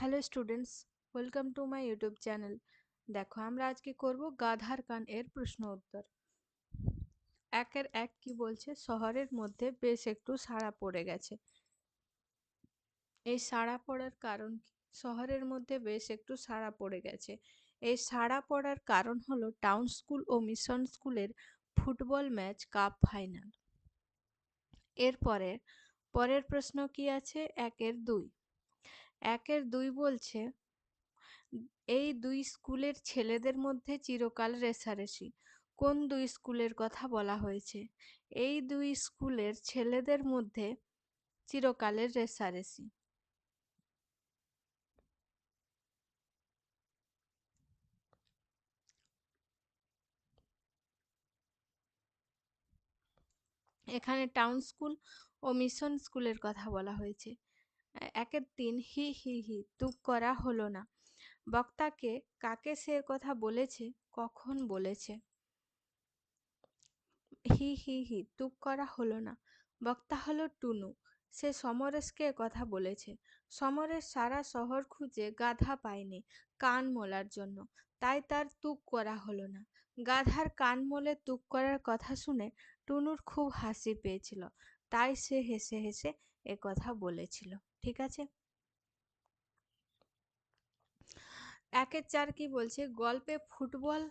Hello students welcome to my YouTube channel দেখো, আমরা আজকে করব গাধার কান এর প্রশ্ন উত্তর। একের এক কি বলছে? শহরের মধ্যে বেশ একটু সাড়া পড়ে গেছে। এই সাড়া পড়ার কারণ কি? শহরের মধ্যে বেশ একটু সাড়া পড়ে গেছে। এই সাড়া পড়ার কারণ হলো টাউন স্কুল ও মিশন স্কুলের ফুটবল ম্যাচ কাপ ফাইনাল এরপরে পরের প্রশ্ন কি আছে? একের দুই। একের দুই বলছে, এই দুই স্কুলের ছেলেদের মধ্যে চিরকাল রেষারেষি। কোন দুই স্কুলের কথা বলা হয়েছে? এই দুই স্কুলের ছেলেদের মধ্যে চিরকালের রেষারেষি। এখানে টাউন স্কুল ও মিশন স্কুলের কথা বলা হয়েছে। একের দিন হি হি হি তুক করা হলো না। বক্তাকে কাকে সে কথা বলেছে, কখন বলেছে? হি হি হি তুক করা হলো না। বক্তা হলো টুনু। সে সমরেশকে কথা বলেছে। সমরেশ সারা শহর খুঁজে গাধা পায়নি কান মোলার জন্য। তাই তার তুক করা হলো না। গাধার কান মোলে তুক করার কথা শুনে টুনুর খুব হাসি পেয়েছিল। তাই সে হেসে হেসে কথা বলেছিল। ঠিক আছে? একের চার কি বলছে? গল্পে ফুটবল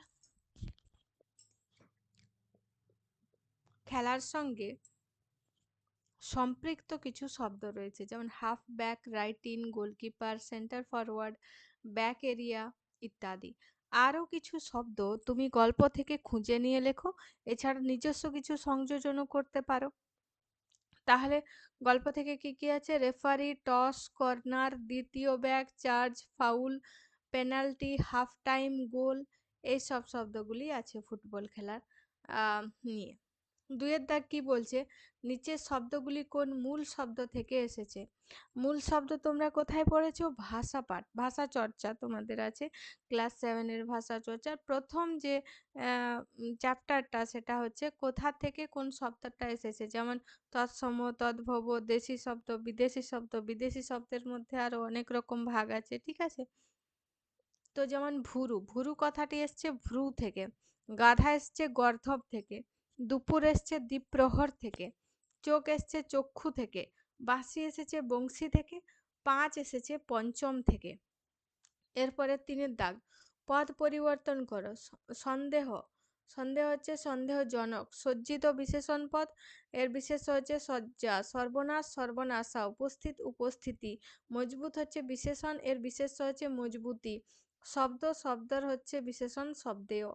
খেলার সঙ্গে সম্পৃক্ত কিছু শব্দ রয়েছে। যেমন half back, right in, goalkeeper, centre forward, back area ইত্যাদি। আরও কিছু শব্দ তুমি গল্প থেকে খুঁজে নিয়ে লেখো। এছাড়া নিজস্ব কিছু সংযোজনও করতে পারো। তাহলে গল্প থেকে কি কি আছে? রেফারি, টস, কর্নার, দ্বিতীয় back charge, foul, penalty, half time goal, এইসব শব্দগুলি আছে ফুটবল খেলার নিয়ে। দুয়ের দাগ কি বলছে? নিচের শব্দগুলি কোন মূল শব্দ থেকে এসেছে? মূল শব্দ তোমরা কোথায় পড়েছো? ভাষা পাঠ, ভাষা চর্চা তোমাদের আছে। ক্লাস সেভেনের ভাষা চর্চার প্রথম যে চ্যাপ্টারটা সেটা হচ্ছে কোথা থেকে কোন শব্দটা এসেছে? যেমন তৎসম, তদ্ভব, দেশি শব্দ, বিদেশি শব্দ, বিদেশি শব্দের মধ্যে আরও অনেক রকম ভাগ আছে, ঠিক আছে? তো যেমন ভুরু ভুরু কথাটি এসছে ভ্রু থেকে, গাধা এসছে গর্ধব থেকে। দুপুর এসছে দ্বীপ্রহর থেকে, চোখ এসছে চক্ষু থেকে, বাঁশি এসেছে বংশী থেকে, পাঁচ এসেছে পঞ্চম থেকে। এরপরে তিনের দাগ, পদ পরিবর্তন করো সন্দেহ সন্দেহ হচ্ছে সন্দেহজনক, সজ্জিত বিশেষণ পদ, এর বিশেষ হচ্ছে সজ্জা, সর্বনাশ, সর্বনাশা, উপস্থিত, উপস্থিতি, মজবুত হচ্ছে বিশেষণ, এর বিশেষ হচ্ছে মজবুতি, শব্দ, শব্দর হচ্ছে বিশেষণ, শব্দেয়।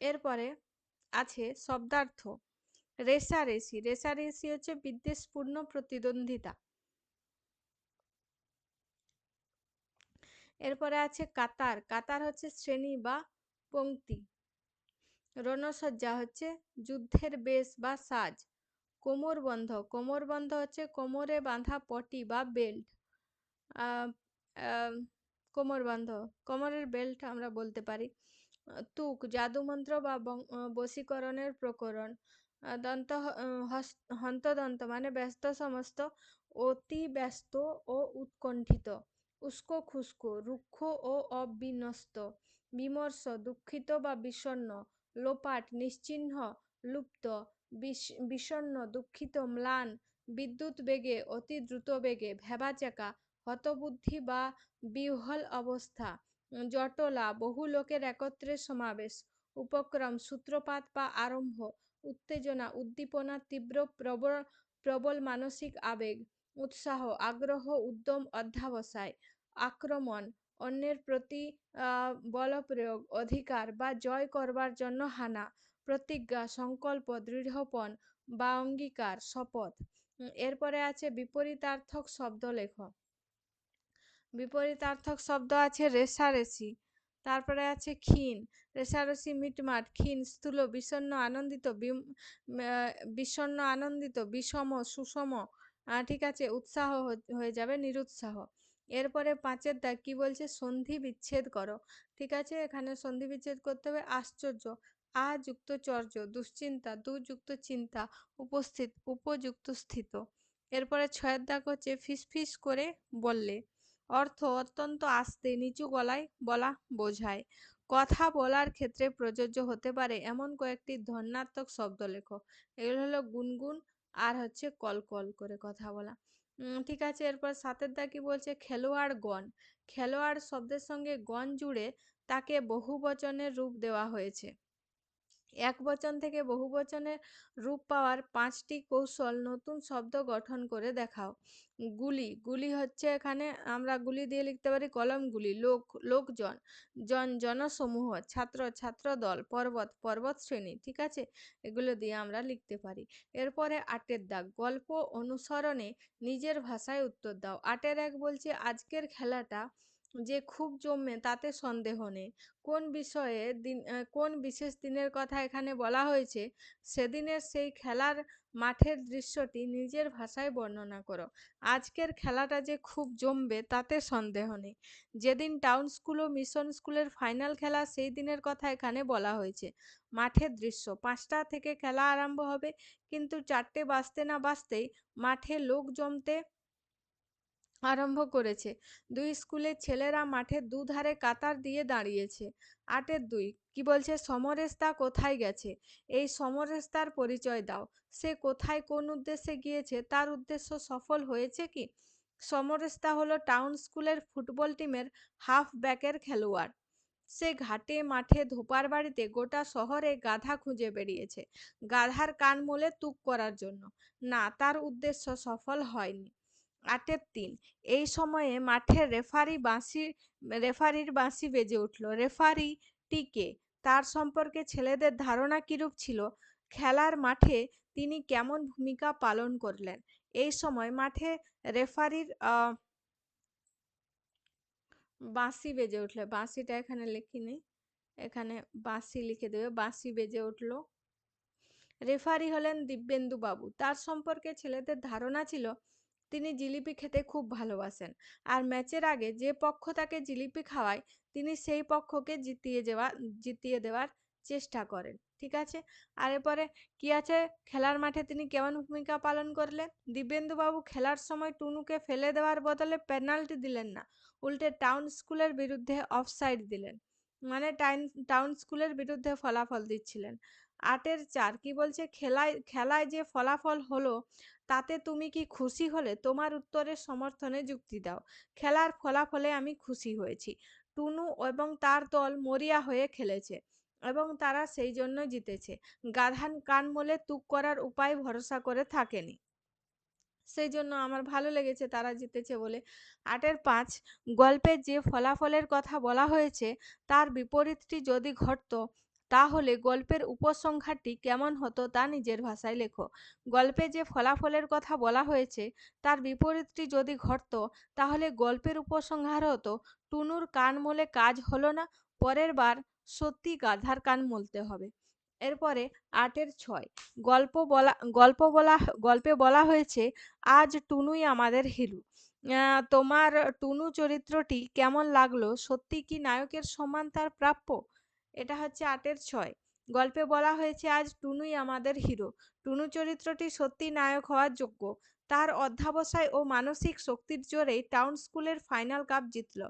এরপরে আছে শব্দার্থ। রেষারেষি রেষারেষি হচ্ছে বিদ্বেষপূর্ণ প্রতিদ্বন্দ্বিতা। এরপরে আছে কাতার কাতার হচ্ছে শ্রেণি বা পংক্তি রণসজ্জা হচ্ছে যুদ্ধের বেশ বা সাজ। কোমরবন্ধ কোমরবন্ধ হচ্ছে কোমরে বাঁধা পটি বা বেল্ট। কোমরবন্ধ কোমরের বেল্ট আমরা বলতে পারি। তুক, জাদুমন্ত্র বা বশীকরণের প্রকরণ। দন্ত হন্তদন্ত মানে ব্যস্ত সমস্ত, অতি ব্যস্ত ও উৎকণ্ঠিত। উস্কো খুস্কো, রুক্ষ ও অবিন্যস্ত বিমর্ষ, দুঃখিত বা বিষণ্ন লোপাট, নিশ্চিহ্ন, লুপ্ত। বিষণ্ন দুঃখিত, ম্লান। বিদ্যুৎ বেগে, অতি দ্রুত বেগে, ভেবাচাকা, হতবুদ্ধি বা বিহ্বল অবস্থা। জটলা বহু লোকের একত্রে সমাবেশ, উপক্রম, সূত্রপাত বা আরম্ভ, উত্তেজনা, উদ্দীপনা, তীব্র প্রবল প্রবল মানসিক আবেগ, উৎসাহ, আগ্রহ, উদ্যম, অধ্যাবসায়, আক্রমণ, অন্যের প্রতি বলপ্রয়োগ, অধিকার বা জয় করবার জন্য হানা, প্রতিজ্ঞা, সংকল্প, দৃঢ়পণ বা অঙ্গীকার, শপথ। এরপরে আছে বিপরীতার্থক শব্দ লেখ বিপরীতার্থক শব্দ আছে রেষারেষি তারপরে আছে ক্ষীণ। রেষারেষি মিটমাট, ক্ষীণ, স্থূল, বিষণ্ণ, আনন্দিত বিষণ্ণ, আনন্দিত, বিষম, সুষম ঠিক আছে, উৎসাহ হয়ে যাবে, নিরুৎসাহ। এরপরে পাঁচের দাগ কি বলছে? সন্ধি বিচ্ছেদ করো। ঠিক আছে, এখানে সন্ধি বিচ্ছেদ করতে হবে। আশ্চর্য। আ, যুক্ত চর্য, দুশ্চিন্তা, দু, যুক্ত চিন্তা, উপস্থিত, উপযুক্ত স্থিত। এরপরে ছয়ের দাগ হচ্ছে ফিস ফিস করে বললে। অর্থ অত্যন্ত আস্তে নিচু গলায় বলা বোঝায়। কথা বলার ক্ষেত্রে প্রযোজ্য হতে পারে এমন কয়েকটি ধন্যাত্মক শব্দ লেখো। এগুলো হলো গুনগুন আর হচ্ছে কল কল করে কথা বলা। ঠিক আছে, এরপর সাতের দা কি বলছে? খেলোয়াড় গণ। খেলোয়াড় শব্দের সঙ্গে গণ জুড়ে তাকে বহু বচনের রূপ দেওয়া হয়েছে। এক বচন থেকে বহু বচনের রূপ পাওয়ার পাঁচটি কৌশল নতুন শব্দ গঠন করে দেখাও। গুলি গুলি হচ্ছে এখানে আমরা গুলি দিয়ে লিখতে পারি কলম গুলি, লোক, লোকজন, জন, জনসমূহ, ছাত্র ছাত্র দল পর্বত পর্বত শ্রেণি, ঠিক আছে? এগুলো দিয়ে আমরা লিখতে পারি। এরপরে আটের দাগ, গল্প অনুসরণে নিজের ভাষায় উত্তর দাও। আটের এক বলছে, আজকের খেলাটা যে খুব জমবে তাতে সন্দেহ নেই। কোন বিষয়ে দিন কোন বিশেষ দিনের কথা এখানে বলা হয়েছে, সেদিনের সেই খেলার মাঠের দৃশ্যটি নিজের ভাষায় বর্ণনা করো। আজকের খেলাটা যে খুব জমবে তাতে সন্দেহ নেই। যেদিন টাউন স্কুল ও মিশন স্কুলের ফাইনাল খেলা সেই দিনের কথা এখানে বলা হয়েছে। মাঠের দৃশ্য, পাঁচটা থেকে খেলা আরম্ভ হবে, কিন্তু চারটে বাজতে না বাজতেই মাঠে লোক জমতে আরম্ভ করেছে। দুই স্কুলের ছেলেরা মাঠের দুধারে কাতার দিয়ে দাঁড়িয়েছে। আটের দুই, কি বলছে, সমরেশদা কোথায় গেছে? এই সমরেস্তার পরিচয় দাও। সে কোথায়, কোন উদ্দেশ্যে গিয়েছে, তার উদ্দেশ্য সফল হয়েছে কি? সমরেশদা হলো টাউন স্কুলের ফুটবল টিমের হাফ ব্যাকের খেলোয়াড়। সে ঘাটে, মাঠে, ধোপার বাড়িতে গোটা শহরে গাধা খুঁজে বেরিয়েছে, গাধার কান মোলে তুক করার জন্য। না, তার উদ্দেশ্য সফল হয়নি। আটের তিন এই সময়ে মাঠে রেফারি বাঁশি রেফারির বাঁশি বেজে উঠল। রেফারি টিকে। তার সম্পর্কে ছেলেদের ধারণা কিরূপ ছিল? খেলার মাঠে তিনি কেমন ভূমিকা পালন করলেন? এই সময় মাঠে রেফারির বাঁশি বেজে উঠলে। বাঁশিটা এখানে লিখিনি। এখানে বাঁশি লিখে দেবে। বাঁশি বেজে উঠল। রেফারি হলেন দিব্যেন্দু বাবু। তার সম্পর্কে ছেলেদের ধারণা ছিল তিনি জিলিপি খেতে খুব ভালোবাসেন। আর ম্যাচের আগে যে পক্ষ তাকে জিলিপি খাওয়ায়, তিনি সেই পক্ষকে জিতিয়ে যাওয়া জিতিয়ে দেওয়ার চেষ্টা করেন। ঠিক আছে? আর এরপরে কি আছে? খেলার মাঠে তিনি কেমন ভূমিকা পালন করলেন? দিব্যেন্দুবাবু খেলার সময় টুনুকে ফেলে দেওয়ার বদলে পেনাল্টি দিলেন না, উল্টে টাউন স্কুলের বিরুদ্ধে অফসাইড দিলেন। মানে টাইন, টাউন স্কুলের বিরুদ্ধে ফলাফল দিচ্ছিলেন। আটের চার কি বলছে? খেলায় খেলায় যে ফলাফল হলো, তাতে তুমি কি খুশি হলে? তোমার উত্তরের সমর্থনে যুক্তি দাও। খেলার ফলাফলে আমি খুশি হয়েছি। টুনু এবং তার দল মরিয়া হয়ে খেলেছে এবং তারা সেই জন্য জিতেছে। গাধান কান মোলে তুক করার উপায় ভরসা করে থাকেনি। সেই জন্য আমার ভালো লেগেছে তারা জিতেছে বলে। আটের পাঁচ, গল্পে যে ফলাফলের কথা বলা হয়েছে, তার বিপরীতটি যদি ঘটত তাহলে গল্পের উপসংখ্যাটি কেমন হতো তা নিজের ভাষায় লেখো। গল্পে যে ফলাফলের কথা বলা হয়েছে, তার বিপরীতটি যদি ঘটত, তাহলে গল্পের উপসংহার হতো, টুনুর কান মোলে কাজ হলো না, পরের বার সত্যি গাধার কান মলতে হবে। এরপরে আটের ছয়, গল্প বলা গল্প বলা, গল্পে বলা হয়েছে, আজ টুনুই আমাদের হিরো। তোমার টুনু চরিত্রটি কেমন লাগল? সত্যি কি নায়কের সম্মান তার প্রাপ্য? এটা হচ্ছে আটের ছয়। গল্পে বলা হয়েছে, আজ টুনুই আমাদের হিরো টুনু চরিত্রটি সত্যি নায়ক হওয়ার যোগ্য। তার অধ্যাবসায় ও মানসিক শক্তির জোরেই টাউন স্কুলের ফাইনাল কাপ জিতল।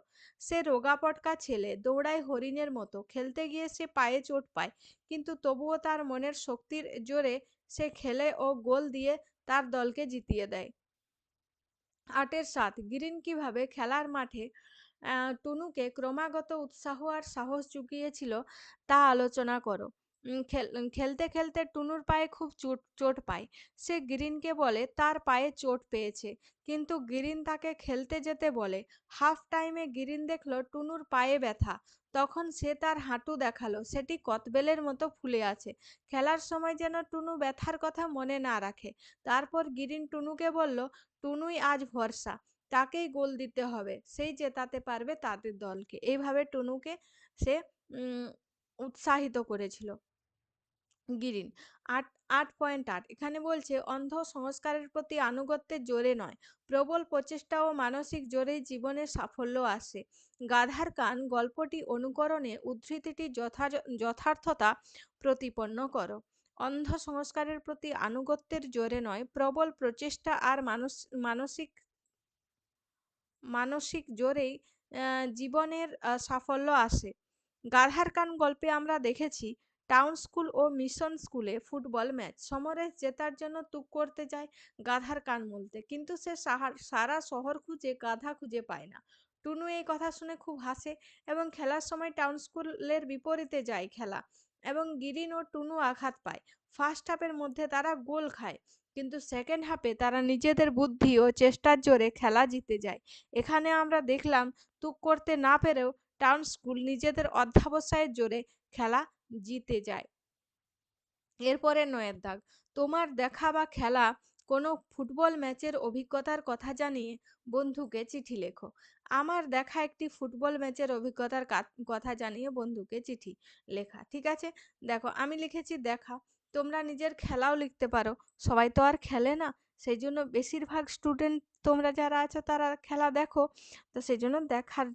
সে রোগাপটকা ছেলে, দৌড়ায় হরিণের মতো। খেলতে গিয়ে সে পায়ে চোট পায়, কিন্তু তবুও তার মনের শক্তির জোরে সে খেলে ও গোল দিয়ে তার দলকে জিতিয়ে দেয়। আটের সাত, গ্রিন কীভাবে? খেলার মাঠে টুনুকে ক্রমাগত উৎসাহ আর সাহস জুগিয়েছিল তা আলোচনা করো। খেলতে খেলতে টুনুর পায়ে খুব চোট চোট পায়। সে গিরিনকে বলে, তার পায়ে চোট পেয়েছে। কিন্তু গিরিন তাকে খেলতে যেতে বলে। হাফ টাইমে গিরিন দেখল টুনুর পায়ে ব্যথা। তখন সে তার হাঁটু দেখাল। সেটি কতবেলের মতো ফুলে আছে। খেলার সময় যেন টুনু ব্যথার কথা মনে না রাখে। তারপর গিরিন টুনুকে বলল, টুনুই আজ ভরসা। তাকেই গোল দিতে হবে। সেই জেতাতে পারবে তাদের দলকে। এইভাবে টুনুকে সে উৎসাহিত করেছিল। গিরিন, আট আট পয়েন্ট আট। এখানে বলছে, অন্ধ সংস্কারের প্রতি আনুগত্যের জোরে নয়। প্রবল প্রচেষ্টা ও মানসিক জোরেই জীবনের সাফল্য আসে। গাধার কান, গল্পটি অনুকরণে উদ্ধৃতিটি যথা, যথার্থতা প্রতিপন্ন করো। অন্ধ সংস্কারের প্রতি আনুগত্যের জোরে নয়, প্রবল প্রচেষ্টা আর মানস, মানসিক মানসিক জোরেই জীবনের সাফল্য আসে। গাধার কান গল্পে আমরা দেখেছি, টাউন স্কুল ও মিশন স্কুলে ফুটবল ম্যাচ। সমরেশ জেতার জন্য তুক করতে যায় গাধার কান মলতে, কিন্তু সে সারা শহর খুঁজে গাধা খুঁজে পায় না। টুনু এই কথা শুনে খুব হাসে এবং খেলার সময় টাউন স্কুলের বিপরীতে যায় খেলা। এবং গিরিন ও টুনু আঘাত পায়। ফার্স্ট হাফের মধ্যে তারা গোল খায়, কিন্তু সেকেন্ড হাফে তারা নিজেদের বুদ্ধি ও চেষ্টার জোরে খেলা জিতে যায়। এখানে আমরা দেখলাম, তুক করতে না পেরেও টাউন স্কুল নিজেদের অধ্যাবসায়ের জোরে খেলা জিতে যায়। এরপরে নয়ের দাগ, তোমার দেখা বা খেলা কোনো ফুটবল ম্যাচের অভিজ্ঞতার কথা জানিয়ে বন্ধুকে চিঠি লেখো। আমার দেখা একটি ফুটবল ম্যাচের অভিজ্ঞতার কথা জানিয়ে বন্ধুকে চিঠি লেখা। ঠিক আছে? দেখো, আমি লিখেছি দেখা। তোমরা নিজের খেলাও লিখতে পারো। সবাই তো আর খেলে না। সেই জন্য বেশিরভাগ স্টুডেন্ট তোমরা যারা আছো তারা খেলা দেখো। তো সেই জন্য দেখার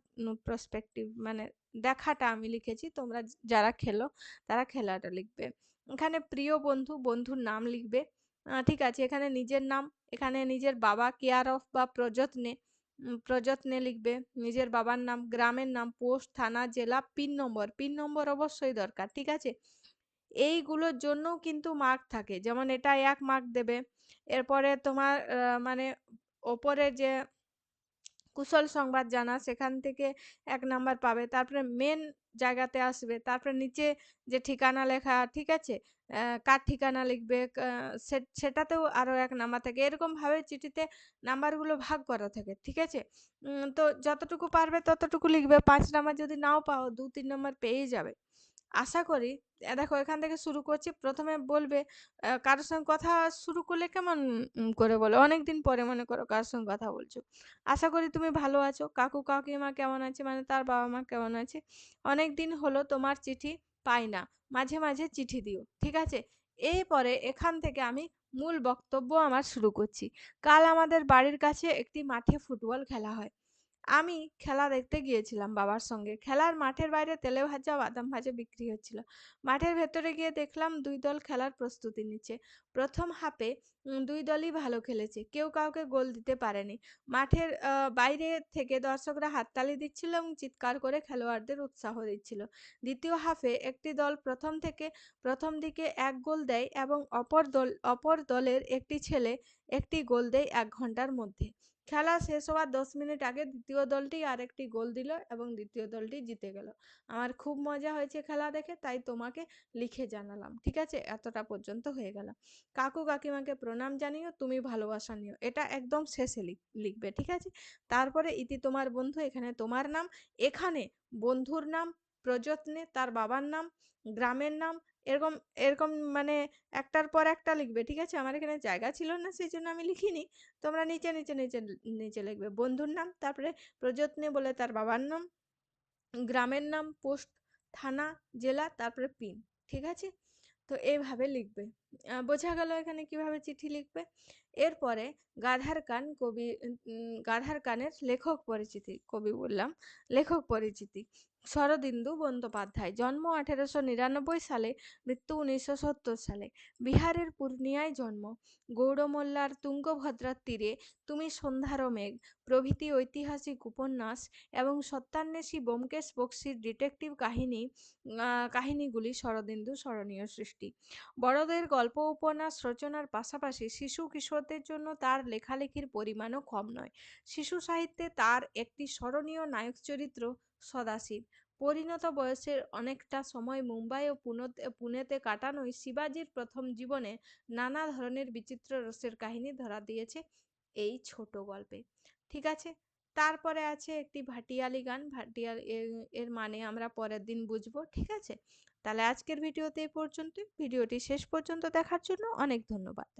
প্রসপেক্টিভ মানে দেখাটা আমি লিখেছি। তোমরা যারা খেলো তারা খেলাটা লিখবে। এখানে প্রিয় বন্ধু, বন্ধুর নাম লিখবে। ঠিক আছে, এখানে নিজের নাম, এখানে নিজের বাবা কেয়ার অফ বা প্রযত্নে প্রযত্নে লিখবে, নিজের বাবার নাম, গ্রামের নাম, পোস্ট, থানা, জেলা, পিন নম্বর পিন নম্বর অবশ্যই দরকার, ঠিক আছে? এইগুলোর জন্যও কিন্তু মার্ক থাকে, যেমন এটা এক মার্ক দেবে, এরপরে তোমার মানে ওপরে যে কুশল সংবাদ জানা, সেখান থেকে এক নাম্বার পাবে, তারপরে মেন জায়গাতে আসবে। তারপরে নিচে যে ঠিকানা লেখা, ঠিক আছে? কার ঠিকানা লিখবে? সেটাতেও আরও এক নাম্বার থাকে। এরকমভাবে চিঠিতে নাম্বারগুলো ভাগ করা থাকে, ঠিক আছে? তো যতটুকু পারবে ততটুকু লিখবে। পাঁচ নাম্বার যদি নাও পাও, দু, তিন নাম্বার পেয়েই যাবে। আশা করি। দেখো, এখান থেকে শুরু করছি। প্রথমে বলবে কারোর সঙ্গে কথা শুরু করলে কেমন করে বলো? অনেক দিন পরে মনে করো কারোর সঙ্গে কথা বলছো। আশা করি তুমি ভালো আছো। কাকু, কাকিমা কেমন আছে? মানে তার বাবা মা কেমন আছে? অনেক দিন হলো তোমার চিঠি পাই না। মাঝে মাঝে চিঠি দিও, ঠিক আছে? এরপরে এখান থেকে আমি মূল বক্তব্য আমার শুরু করছি। কাল আমাদের বাড়ির কাছে একটি মাঠে ফুটবল খেলা হয়। আমি খেলা দেখতে গিয়েছিলাম বাবার সঙ্গে। খেলার মাঠের বাইরে তেলে ভাজা, বাদাম ভাজা বিক্রি হচ্ছিল। মাঠের ভেতরে গিয়ে দেখলাম দুই দল খেলার প্রস্তুতি নিচ্ছে। প্রথম হাফে দুই দলই ভালো খেলেছে। কেউ কাউকে গোল দিতে পারেনি। মাঠের বাইরে থেকে দর্শকরা হাততালি দিচ্ছিল এবং চিৎকার করে খেলোয়াড়দের উৎসাহ দিচ্ছিল। দ্বিতীয় হাফে একটি দল প্রথম থেকে প্রথম দিকে এক গোল দেয় এবং অপর দল, অপর দলের একটি ছেলে একটি গোল দেয় এক ঘণ্টার মধ্যে। খেলা শেষ হওয়ার দশ মিনিট আগে দ্বিতীয় দলটি আরেকটি গোল দিল এবং দ্বিতীয় দলটি জিতে গেল। আমার খুব মজা হয়েছে খেলা দেখে, তাই তোমাকে লিখে জানালাম, ঠিক আছে? এতটা পর্যন্ত হয়ে গেল। কাকু কাকিমাকে প্রণাম জানিও, তুমি ভালোবাসা নিও, এটা একদম শেষে লিখবে, ঠিক আছে? তারপরে ইতি তোমার বন্ধু, এখানে তোমার নাম, এখানে বন্ধুর নাম, প্রযত্নে তার বাবার নাম, গ্রামের নাম এরকম এরকম মানে একটার পর একটা লিখবে, ঠিক আছে? আমার এখানে জায়গা ছিল না সেই জন্য আমি লিখিনি। তোমরা নিচে নিচে নিচে নিচে লিখবে। বন্ধুর নাম, তারপরে প্রযত্নে বলে তার বাবার নাম, গ্রামের নাম, পোস্ট, থানা, জেলা, তারপরে পিন, ঠিক আছে? তো এইভাবে লিখবে। বোঝা গেল এখানে কীভাবে চিঠি লিখবে। এরপরে গাধার কান কবি গাধার কানের লেখক পরিচিতি, কবি বললাম, লেখক পরিচিতি। শরদিন্দু বন্দ্যোপাধ্যায়, জন্ম আঠেরোশো নিরানব্বই সালে, মৃত্যু উনিশশো সত্তর সালে। বিহারের পূর্ণিয়ায় জন্ম। গৌড়মোল্লার তুঙ্গভদ্রার তীরে, তুমি সন্ধ্যার মেঘ প্রভৃতি ঐতিহাসিক উপন্যাস এবং সত্যান্বেষী ব্যোমকেশ বক্সির ডিটেকটিভ কাহিনী কাহিনীগুলি শরদিন্দু স্মরণীয় সৃষ্টি। বড়দের গল্প উপন্যাস রচনার পাশাপাশি শিশু কিশোরদের জন্য তার লেখালেখির পরিমাণও কম নয়। শিশু সাহিত্যে তার একটি স্মরণীয় নায়ক চরিত্র সদাশিব। পরিণত বয়সের অনেকটা সময় মুম্বাই ও পুনেতে কাটানোই শিবাজির প্রথম জীবনে নানা ধরনের বিচিত্র রসের কাহিনী ধরা দিয়েছে এই ছোট গল্পে। ঠিক আছে? তারপরে আছে একটি ভাটিয়ালি গান। ভাটিয়াল এর মানে আমরা পরের দিন বুঝব। ঠিক আছে? তাহলে আজকের ভিডিওতে এই পর্যন্ত ভিডিওটি শেষ পর্যন্ত দেখার জন্য অনেক ধন্যবাদ।